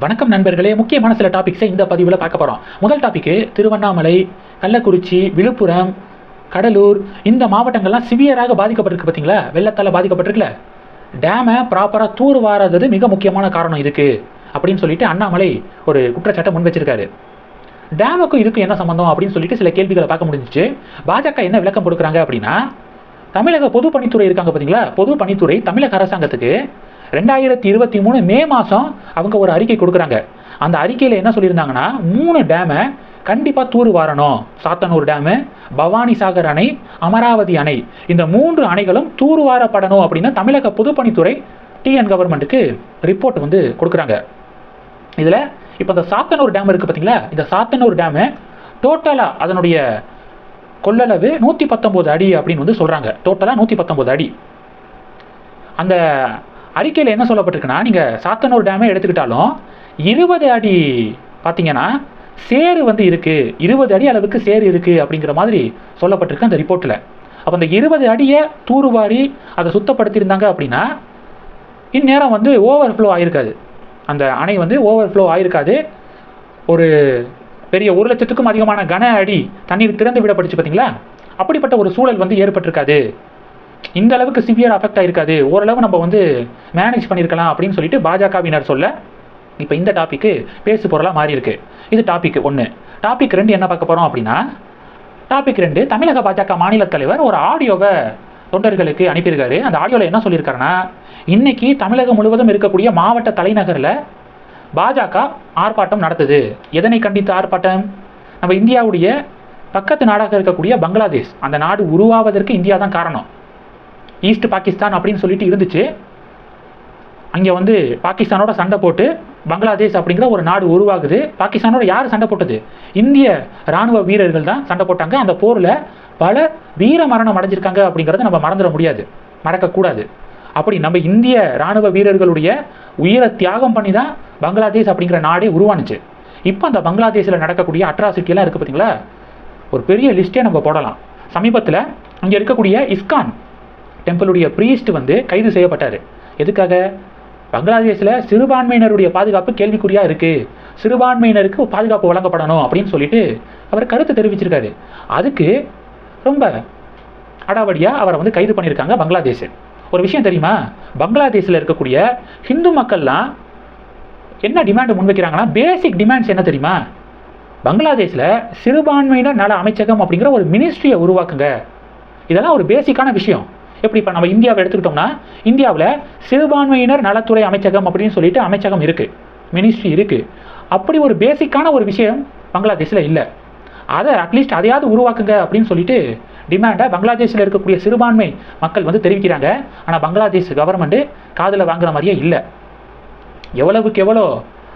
வணக்கம் நண்பர்களே. முக்கியமான சில டாபிக்ஸை இந்த பதிவில் பார்க்க போகிறோம் முதல் டாபிக்கு திருவண்ணாமலை கள்ளக்குறிச்சி விழுப்புரம் கடலூர் இந்த மாவட்டங்கள்லாம் சிவியராக பாதிக்கப்பட்டிருக்கு பார்த்தீங்களா வெள்ளத்தால் பாதிக்கப்பட்டிருக்குல்ல? டேமை ப்ராப்பராக தூர் வாராதது மிக முக்கியமான காரணம் இதுக்கு அப்படின்னு சொல்லிட்டு அண்ணாமலை ஒரு குற்றச்சாட்டை முன் வச்சிருக்காரு. டேமுக்கும் இதுக்கு என்ன சம்மந்தம் அப்படின்னு சொல்லிட்டு சில கேள்விகளை பார்க்க முடிஞ்சிச்சு. பாஜக என்ன விளக்கம் கொடுக்குறாங்க அப்படின்னா தமிழக பொதுப்பணித்துறை இருக்காங்க பார்த்தீங்களா பொதுப்பணித்துறை தமிழக அரசாங்கத்துக்கு ரெண்டாயிரத்தி இருபத்தி மூணு மே மாதம் அவங்க ஒரு அறிக்கை கொடுக்குறாங்க. அந்த அறிக்கையில் என்ன சொல்லியிருந்தாங்கன்னா மூணு டேமை கண்டிப்பாக தூர் வாரணும். சாத்தனூர் டேமு பவானி சாகர் அணை அமராவதி அணை. இந்த மூன்று அணைகளும் தூர்வாரப்படணும் அப்படின்னு தமிழக பொதுப்பணித்துறை டிஎன் கவர்மெண்ட்டுக்கு ரிப்போர்ட் வந்து கொடுக்குறாங்க. இதில் இப்போ இந்த சாத்தனூர் டேம் இருக்குது பார்த்தீங்களா இந்த சாத்தனூர் டேமு டோட்டலாக அதனுடைய கொள்ளளவு நூற்றி பத்தொம்போது அடி அப்படின்னு வந்து சொல்கிறாங்க டோட்டலாக நூற்றி பத்தொம்போது அடி. அந்த அறிக்கையில் என்ன சொல்லப்பட்டிருக்குன்னா நீங்கள் சாத்தனூர் டேமே எடுத்துக்கிட்டாலும் இருபது அடி பார்த்தீங்கன்னா சேறு வந்து இருக்குது இருபது அடி அளவுக்கு சேறு இருக்குது அப்படிங்கிற மாதிரி சொல்லப்பட்டிருக்கு அந்த ரிப்போர்ட்டில் அப்போ அந்த இருபது அடியை தூருவாரி அதை சுத்தப்படுத்தியிருந்தாங்க அப்படின்னா இந்நேரம் வந்து ஓவர் ஃப்ளோ ஆகிருக்காது அந்த அணை வந்து ஓவர் ஃப்ளோ ஆகிருக்காது ஒரு பெரிய ஒரு லட்சத்துக்கும் அதிகமான கன அடி தண்ணீர் திறந்து விடப்பட்டுச்சு பார்த்தீங்களா அப்படிப்பட்ட ஒரு சூழல் வந்து ஏற்பட்டிருக்காது. இந்த அளவுக்கு சிவியர் அஃபெக்ட் ஆயிருக்காது. ஓரளவு நம்ம வந்து மேனேஜ் பண்ணியிருக்கலாம் அப்படின்னு சொல்லிட்டு பாஜகவினர் சொல்ல இப்போ இந்த டாப்பிக்கு பேசு பொருளாக மாறி இருக்கு. இது டாபிக் ஒன்று டாபிக் ரெண்டு என்ன பார்க்க போகிறோம் அப்படின்னா டாபிக் ரெண்டு தமிழக பாஜக மாநில தலைவர் ஒரு ஆடியோவை தொண்டர்களுக்கு அனுப்பியிருக்காரு. அந்த ஆடியோவில் என்ன சொல்லியிருக்காருன்னா இன்னைக்கு தமிழகம் முழுவதும் இருக்கக்கூடிய மாவட்ட தலைநகரில் பாஜக ஆர்ப்பாட்டம் நடத்துது. எதனை கண்டித்த ஆர்ப்பாட்டம்? நம்ம இந்தியாவுடைய பக்கத்து நாடாக இருக்கக்கூடிய பங்களாதேஷ். அந்த நாடு உருவாவதற்கு இந்தியா தான் காரணம். ஈஸ்ட் பாகிஸ்தான் அப்படின்னு சொல்லிட்டு இருந்துச்சு. அங்கே வந்து பாகிஸ்தானோட சண்டை போட்டு பங்களாதேஷ் அப்படிங்கிற ஒரு நாடு உருவாகுது. பாகிஸ்தானோட யார் சண்டை போட்டது? இந்திய ராணுவ வீரர்கள் தான் சண்டை போட்டாங்க. அந்த போரில் பல வீர மரணம் அடைஞ்சிருக்காங்க அப்படிங்கிறத நம்ம மறந்துட முடியாது. மறக்கக்கூடாது அப்படி நம்ம இந்திய ராணுவ வீரர்களுடைய உயிரை தியாகம் பண்ணி தான் பங்களாதேஷ் அப்படிங்கிற நாடே உருவானுச்சு. இப்போ அந்த பங்களாதேஷில் நடக்கக்கூடிய அட்ராசிட்டியெல்லாம் இருக்குது பார்த்தீங்களா ஒரு பெரிய லிஸ்ட்டே நம்ம போடலாம். சமீபத்தில் அங்கே இருக்கக்கூடிய இஸ்கான் டெம்பிளுடைய ப்ரீஸ்ட் வந்து கைது செய்யப்பட்டார். எதுக்காக? பங்களாதேஷில் சிறுபான்மையினருடைய பாதுகாப்பு கேள்விக்குறியாக இருக்குது சிறுபான்மையினருக்கு பாதுகாப்பு வழங்கப்படணும் அப்படின்னு சொல்லிட்டு அவர் கருத்து தெரிவிச்சிருக்காரு. அதுக்கு ரொம்ப அடாவடியாக அவரை வந்து கைது பண்ணியிருக்காங்க பங்களாதேஷ். ஒரு விஷயம் தெரியுமா? பங்களாதேஷில் இருக்கக்கூடிய ஹிந்து மக்கள்லாம் என்ன டிமாண்டு முன்வைக்கிறாங்கன்னா பேசிக் டிமாண்ட்ஸ் என்ன தெரியுமா? பங்களாதேஷில் சிறுபான்மையினர் நல அமைச்சகம் அப்படிங்கிற ஒரு மினிஸ்ட்ரியை உருவாக்குங்க. இதெல்லாம் ஒரு பேசிக்கான விஷயம். எப்படி இப்போ நம்ம இந்தியாவை எடுத்துக்கிட்டோம்னா இந்தியாவில் சிறுபான்மையினர் நலத்துறை அமைச்சகம் அப்படின்னு சொல்லிட்டு அமைச்சகம் இருக்குது மினிஸ்ட்ரி இருக்குது அப்படி ஒரு பேசிக்கான ஒரு விஷயம் பங்களாதேஷில் இல்லை. அதை அட்லீஸ்ட் அதையாவது உருவாக்குங்க அப்படின்னு சொல்லிட்டு டிமாண்டை பங்களாதேஷில் இருக்கக்கூடிய சிறுபான்மை மக்கள் வந்து தெரிவிக்கிறாங்க. ஆனால் பங்களாதேஷ் கவர்மெண்ட்டு காதில் வாங்குற மாதிரியே இல்லை. எவ்வளவுக்கு எவ்வளோ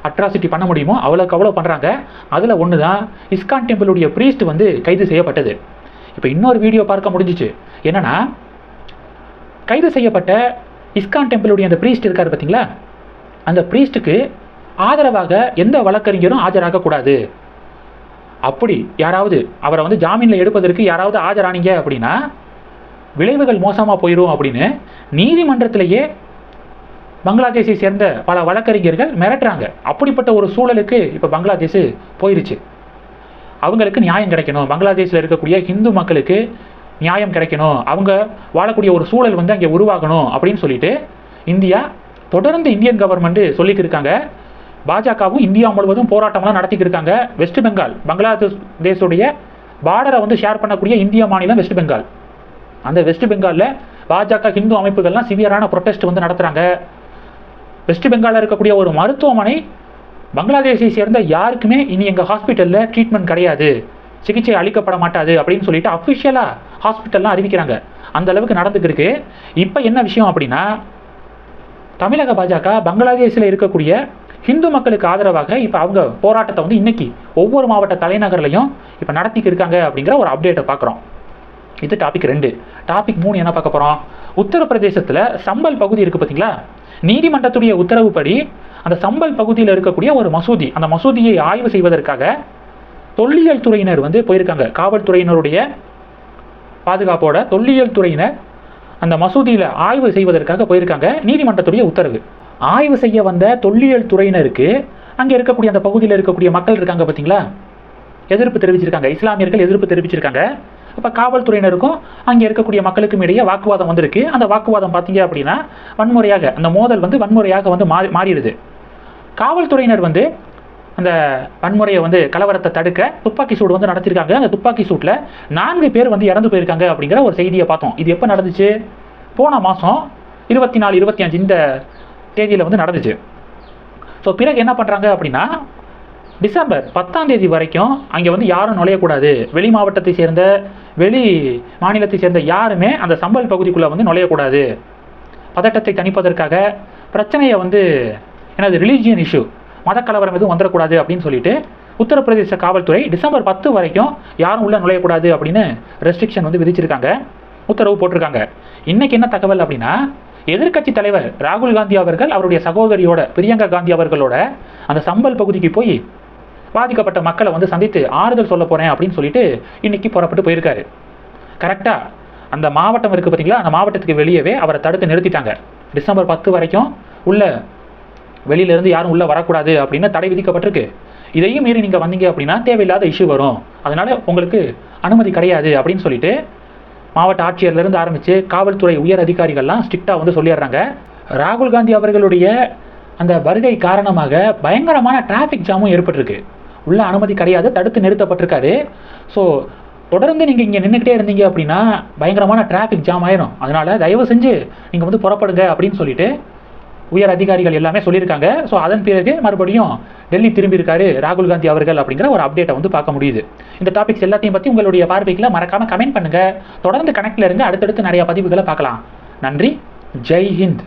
அட்ராசிட்டி பண்ண முடியுமோ அவ்வளோக்கு அவ்வளோ பண்ணுறாங்க அதில் ஒன்று தான் இஸ்கான் டெம்பிளுடைய ப்ரீஸ்ட் வந்து கைது செய்யப்பட்டது. இப்போ இன்னொரு வீடியோ பார்க்க முடிஞ்சிச்சு. என்னென்னா கைது செய்யப்பட்ட இஸ்கான் டெம்பிளுடைய அந்த ப்ரீஸ்ட் இருக்கார் பார்த்தீங்களா? அந்த ப்ரீஸ்ட்டுக்கு ஆதரவாக எந்த வழக்கறிஞரும் ஆஜராகக்கூடாது அப்படி யாராவது அவரை வந்து ஜாமீனில் எடுப்பதற்கு யாராவது ஆஜரானீங்க அப்படின்னா விளைவுகள் மோசமாக போயிடும் அப்படின்னு நீதிமன்றத்திலேயே பங்களாதேஷை சேர்ந்த பல வழக்கறிஞர்கள் மிரட்டுறாங்க. அப்படிப்பட்ட ஒரு சூழலுக்கு இப்போ பங்களாதேஷ் போயிருச்சு. அவங்களுக்கு நியாயம் கிடைக்கணும். பங்களாதேஷில் இருக்கக்கூடிய ஹிந்து மக்களுக்கு நியாயம் கிடைக்கணும். அவங்க வாழக்கூடிய ஒரு சூழல் வந்து அங்கே உருவாகணும் அப்படின்னு சொல்லிட்டு இந்தியா தொடர்ந்து இந்தியன் கவர்மெண்ட் சொல்லிட்டு இருக்காங்க. பாஜகவும் இந்தியா முழுவதும் போராட்டம்லாம் நடத்திட்டு இருக்காங்க. வெஸ்ட் பெங்கால் பங்களாதேஷ் தேசோடைய பார்டரை வந்து ஷேர் பண்ணக்கூடிய இந்திய மாநிலம் வெஸ்ட் பெங்கால் அந்த வெஸ்ட் பெங்காலில் பாஜக ஹிந்து அமைப்புகள்லாம் சிவியரான ப்ரொட்டஸ்ட் வந்து நடத்துகிறாங்க வெஸ்ட் பெங்காலில் இருக்கக்கூடிய ஒரு மருத்துவமனை பங்களாதேஷை சேர்ந்த யாருக்குமே இனி எங்கள் ஹாஸ்பிட்டலில் ட்ரீட்மெண்ட் கிடையாது. சிகிச்சை அளிக்கப்பட மாட்டாது அப்படின்னு சொல்லிட்டு அஃபிஷியலாக ஹாஸ்பிட்டல்லாம் அறிவிக்கிறாங்க. அந்த அளவுக்கு நடந்துக்கிருக்கு. இப்போ என்ன விஷயம் அப்படின்னா தமிழக பாஜக பங்களாதேஷில் இருக்கக்கூடிய ஹிந்து மக்களுக்கு ஆதரவாக இப்போ அவங்க போராட்டத்தை வந்து இன்னைக்கு ஒவ்வொரு மாவட்ட தலைநகர்லையும் இப்போ நடத்திக்கு இருக்காங்க அப்படிங்கிற ஒரு அப்டேட்டை பார்க்குறோம் இது டாபிக் ரெண்டு. டாபிக் மூணு என்ன பார்க்க போகிறோம் உத்தரப்பிரதேசத்தில் சம்பல் பகுதி இருக்குது பார்த்தீங்களா நீதிமன்றத்துடைய உத்தரவுப்படி அந்த சம்பல் பகுதியில் இருக்கக்கூடிய ஒரு மசூதி அந்த மசூதியை ஆய்வு செய்வதற்காக தொல்லியல் துறையினர் வந்து போயிருக்காங்க. காவல்துறையினருடைய பாதுகாப்போட தொல்லியல் துறையினர் அந்த மசூதியில் ஆய்வு செய்வதற்காக போயிருக்காங்க. நீதிமன்றத்துடைய உத்தரவு. ஆய்வு செய்ய வந்த தொல்லியல் துறையினருக்கு அங்கே இருக்கக்கூடிய அந்த பகுதியில் இருக்கக்கூடிய மக்கள் இருக்காங்க பார்த்தீங்களா எதிர்ப்பு தெரிவிச்சிருக்காங்க. இஸ்லாமியர்கள் எதிர்ப்பு தெரிவிச்சிருக்காங்க. அப்போ காவல்துறையினருக்கும் அங்கே இருக்கக்கூடிய மக்களுக்கும் இடையே வாக்குவாதம் வந்திருக்கு. அந்த வாக்குவாதம் பார்த்தீங்க அப்படின்னா வன்முறையாக அந்த மோதல் வந்து வன்முறையாக வந்து மாறி மாறிடுது. காவல்துறையினர் வந்து அந்த வன்முறையை வந்து கலவரத்தை தடுக்க துப்பாக்கி சூடு வந்து நடத்திருக்காங்க அந்த துப்பாக்கி சூட்டில் நான்கு பேர் வந்து இறந்து போயிருக்காங்க அப்படிங்கிற ஒரு செய்தியை பார்த்தோம். இது எப்போ நடந்துச்சு? போன மாதம் இருபத்தி நாலு இருபத்தி அஞ்சு இந்த தேதியில் வந்து நடந்துச்சு. ஸோ பிறகு என்ன பண்ணுறாங்க அப்படின்னா டிசம்பர் பத்தாம் தேதி வரைக்கும் அங்கே வந்து யாரும் நுழையக்கூடாது. வெளி மாவட்டத்தை சேர்ந்த வெளி மாநிலத்தை சேர்ந்த யாருமே அந்த சம்பல் பகுதிக்குள்ளே வந்து நுழையக்கூடாது. பதட்டத்தை தணிப்பதற்காக பிரச்சனையை வந்து எனது ரிலீஜியன் இஷ்யூ மதக்கலவரம் எதுவும் வந்துடக்கூடாது அப்படின்னு சொல்லிட்டு உத்தரப்பிரதேச காவல்துறை டிசம்பர் பத்து வரைக்கும் யாரும் உள்ளே நுழையக்கூடாது அப்படின்னு ரெஸ்ட்ரிக்ஷன் வந்து விதிச்சிருக்காங்க. உத்தரவு போட்டிருக்காங்க. இன்னைக்கு என்ன தகவல் அப்படின்னா எதிர்க்கட்சி தலைவர் ராகுல் காந்தி அவர்கள் அவருடைய சகோதரியோட பிரியங்கா காந்தி அவர்களோட அந்த சம்பல் பகுதிக்கு போய் பாதிக்கப்பட்ட மக்களை வந்து சந்தித்து ஆறுதல் சொல்ல போகிறேன் அப்படின்னு சொல்லிட்டு இன்னைக்கு புறப்பட்டு போயிருக்காரு. கரெக்டாக அந்த மாவட்டம் இருக்குது பார்த்தீங்களா அந்த மாவட்டத்துக்கு வெளியவே அவரை தடுத்து நிறுத்திட்டாங்க. டிசம்பர் பத்து வரைக்கும் உள்ள வெளியிலேருந்து யாரும் உள்ளே வரக்கூடாது அப்படின்னு தடை விதிக்கப்பட்டிருக்கு. இதையும் மீறி நீங்கள் வந்தீங்க அப்படின்னா தேவையில்லாத இஷ்யூ வரும். அதனால் உங்களுக்கு அனுமதி கிடையாது அப்படின்னு சொல்லிட்டு மாவட்ட ஆட்சியர்லேருந்து ஆரம்பித்து காவல்துறை உயர் அதிகாரிகள்லாம் ஸ்ட்ரிக்டாக வந்து சொல்லிடுறாங்க. ராகுல் காந்தி அவர்களுடைய அந்த வருகை காரணமாக பயங்கரமான டிராஃபிக் ஜாமும் ஏற்பட்டிருக்கு. உள்ள அனுமதி கிடையாது தடுத்து நிறுத்தப்பட்டிருக்காரு. ஸோ தொடர்ந்து நீங்கள் இங்கே நின்றுக்கிட்டே இருந்தீங்க அப்படின்னா பயங்கரமான டிராஃபிக் ஜாம் ஆயிரும். அதனால் தயவு செஞ்சு நீங்கள் வந்து புறப்படுங்க அப்படின்னு சொல்லிட்டு உயர் அதிகாரிகள் எல்லாமே சொல்லியிருக்காங்க. ஸோ அதன் பிறகு மறுபடியும் டெல்லி திரும்பியிருக்காரு ராகுல் காந்தி அவர்கள் அப்படிங்கிற ஒரு அப்டேட்டை வந்து பார்க்க முடியுது. இந்த டாபிக்ஸ் எல்லாத்தையும் பற்றி உங்களுடைய பார்வைகளை மறக்காம கமெண்ட் பண்ணுங்க. தொடர்ந்து கனெக்ட்ல இருந்து அடுத்தடுத்து நிறைய பதிவுகளை பார்க்கலாம். நன்றி. ஜெய் ஹிந்த்.